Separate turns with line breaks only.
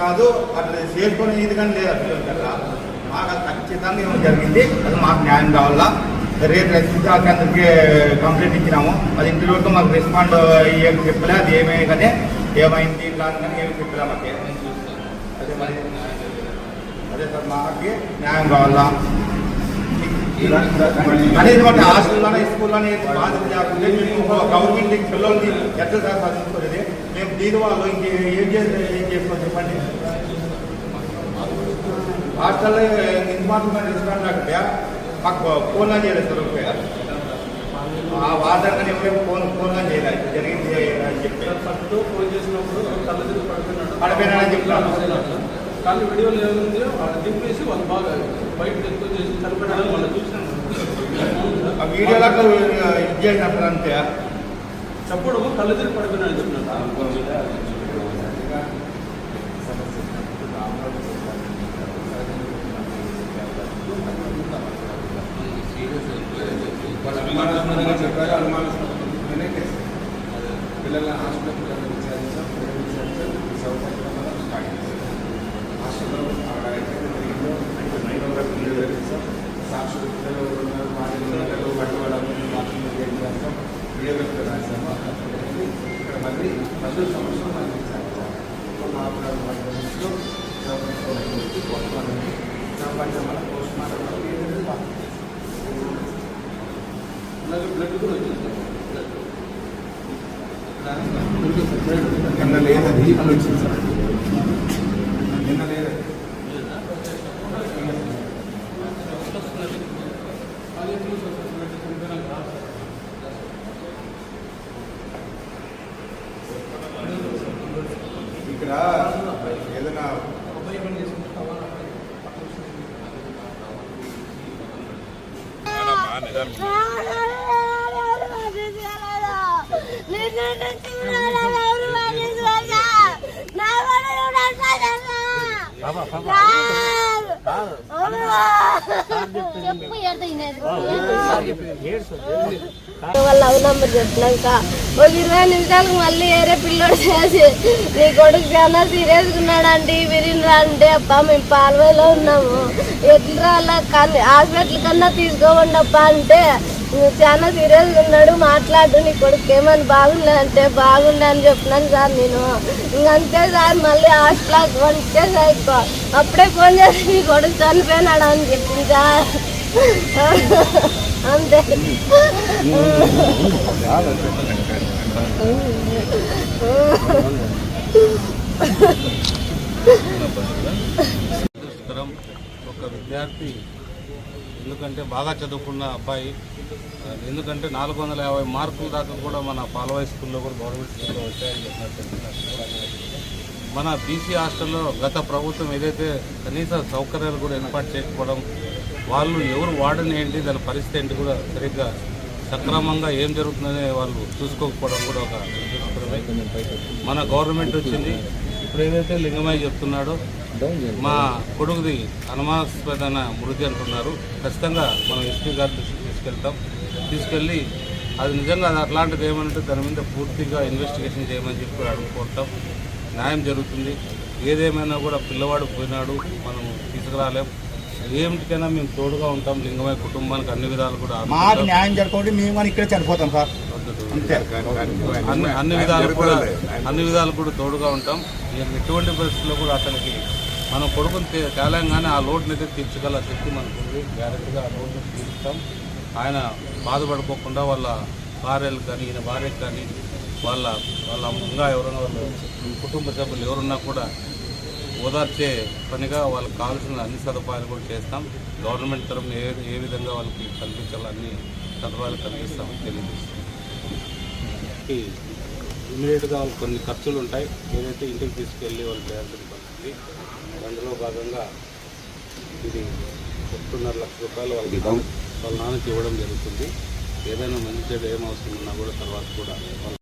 కాదు అట్లా చేసుకునే ఇది కానీ లేదు ఆ మాకు అది ఖచ్చితంగా ఏమో జరిగింది. అది మాకు న్యాయం కావాలా? రేపు రెస్పాన్స్ అందరికి కంప్లైంట్ ఇచ్చినాము. అది ఇంటి వరకు మాకు రెస్పాండ్ ఏం చెప్పలే అది ఏమే కానీ ఏమైంది ఇట్లా అని కానీ ఏమి చెప్పలే మాకు. అదే మరి అదే సార్ మాకి న్యాయం కావాలా? అనేది బట్టి హాస్టల్లోనే స్కూల్లోనే బాధ్యత లేకుండా మేము గవర్నమెంట్ పిల్లల్ని ఎట్లా సార్ చదువుకోలేదు మేము దీని వాళ్ళు ఇంక ఏం చేసి ఏం చేసుకోవాలి చెప్పండి? హాస్టల్లో ఇంత మాత్రం రెస్టారెంట్ లేకపోతే మాకు ఫోన్ చేయలేదు సార్. ఆ వార్డర్ కానీ ఎవరైనా ఫోన్ ఫోన్ చేయలేదు. జరిగింది అని చెప్పి.
ఫస్ట్ ఫోన్ చేసినప్పుడు కళ్ళు పడిపోయినాడు
పడిపోయినాడని చెప్తాను.
కానీ వీడియోలో ఏముంది వాళ్ళు దింపేసి వాళ్ళు బాగా బయట ఎక్కువ చేసి చనిపోయినాడు వాళ్ళు చూసినాను
ఆ వీడియోలో ఇది చేసినప్పుడు అంతే.
చెప్పడం
అనుమానాస్పదంగా చెప్పారు అనుమానాస్పదంగానే పిల్లల హాస్పిటల్ విచారించాం పిల్లలు విచారించాం సౌకర్యం స్టార్ట్ చేశాం హాస్టల్లో అక్కడ అయితే జరిగిందో నైన్ ఓ క్లాక్ పిల్లలు జరిగించాం సాక్షులు పిల్లలు ఉన్నారు మా పిల్లలు వీడియోగ్రఫీ ఇక్కడ మళ్ళీ పశువుల సమస్యలు మనం విచారించాం మా పోస్ట్ మార్టం వల్ల పోస్ట్ మార్టం
అలాగే బ్లడ్ కూడా వచ్చింది
లేదని ఆలోచించాలి వచ్చింది సార్ నిన్న లేదని ఇక్కడ ఏదైనా
వాళ్ళ లవ్ నంబర్ చెప్పినాక ఒక ఇరవై నిమిషాలకు మళ్ళీ వేరే పిల్లోడు చేసి నీ కొడుకు చాలా సీరియస్గా ఉన్నాడండి విరినరా అంటే అప్ప మేము పాల్వేలో ఉన్నాము. ఎట్లా అలా కానీ హాస్పిటల్ కన్నా తీసుకోమండి అప్ప అంటే "నువ్వు చాలా సీరియస్గా ఉన్నాడు మాట్లాడు నీ కొడుకు ఏమని బాగుండే అంటే బాగుండే అని చెప్పినాను సార్ నేను. ఇంకంతే సార్ మళ్ళీ హాస్పిటల్ వంటే సార్ ఎక్కువ. అప్పుడే ఫోన్ చేసి నీ కొడుకు చనిపోయినాడు అని చెప్పింది సార్. అంతే.
ఒక విద్యార్థి ఎందుకంటే బాగా చదువుకున్న అబ్బాయి ఎందుకంటే నాలుగు వందల యాభై మార్కుల దాకా కూడా మన పాలవాయి స్కూల్లో కూడా గవర్నమెంట్ స్కూల్లో వచ్చాయని చెప్పినట్టు మన బీసీ హాస్టల్లో గత ప్రభుత్వం ఏదైతే కనీస సౌకర్యాలు కూడా ఏర్పాటు చేయకపోవడం వాళ్ళు ఎవరు వాడని ఏంటి దాని పరిస్థితి ఏంటి కూడా సరిగ్గా సక్రమంగా ఏం జరుగుతుందనే వాళ్ళు చూసుకోకపోవడం కూడా ఒక మన గవర్నమెంట్ వచ్చింది ఇప్పుడు ఏదైతే లింగమయ్య చెప్తున్నాడో మా కొడుకుది అనుమానాస్పదమైన మృతి అంటున్నారు. ఖచ్చితంగా మనం ఎస్పీ గారి తీసుకెళ్తాం. తీసుకెళ్ళి అది నిజంగా అది అట్లాంటిది ఏమంటే దాని మీద పూర్తిగా ఇన్వెస్టిగేషన్ చేయమని చెప్పి అడుగుకుంటాం న్యాయం జరుగుతుంది. ఏదేమైనా కూడా పిల్లవాడు పోయినాడు మనం తీసుకురాలేం. ఏమిటికైనా మేము తోడుగా ఉంటాం. లింగమయ్య కుటుంబానికి అన్ని విధాలు కూడా
మాకు. న్యాయం జరగకుండా మేము కానీ ఇక్కడే చనిపోతాం సార్. అంతే.
అన్ని అన్ని విధాలు కూడా అన్ని విధాలు కూడా తోడుగా ఉంటాం. ఎటువంటి పరిస్థితుల్లో కూడా అతనికి మనం కొడుకుని తేలంగానే ఆ లోటుని అయితే తీర్చగల శక్తి మనకు ఉంది గ్యారెంటీగా ఆ లోటుని తీరుస్తాం. ఆయన బాధపడుకోకుండా వాళ్ళ భార్యలకు కానీ ఈయన భార్యకు కానీ వాళ్ళ వాళ్ళ ఇంకా ఎవరైనా వాళ్ళు కుటుంబ సభ్యులు ఎవరున్నా కూడా ఓదార్చే పనిగా వాళ్ళకి కావాల్సిన అన్ని సదుపాయాలు కూడా చేస్తాం. గవర్నమెంట్ తరఫున ఏ ఏ విధంగా వాళ్ళకి కల్పించాలని సదుపాయాలు కల్పిస్తామని తెలియజేస్తాం ఇమీడియట్గా వాళ్ళకి కొన్ని ఖర్చులు ఉంటాయి. ఏదైతే ఇంటికి తీసుకెళ్ళి వాళ్ళు చేయాల్సిన పడుతుంది అందులో భాగంగా ఇది ఒకటిన్నర లక్ష రూపాయలు వాళ్ళకి వాళ్ళ నాన్నకి ఇవ్వడం జరుగుతుంది. ఏదైనా మంచి చెడు ఏం అవసరం ఉన్నా కూడా తర్వాత కూడా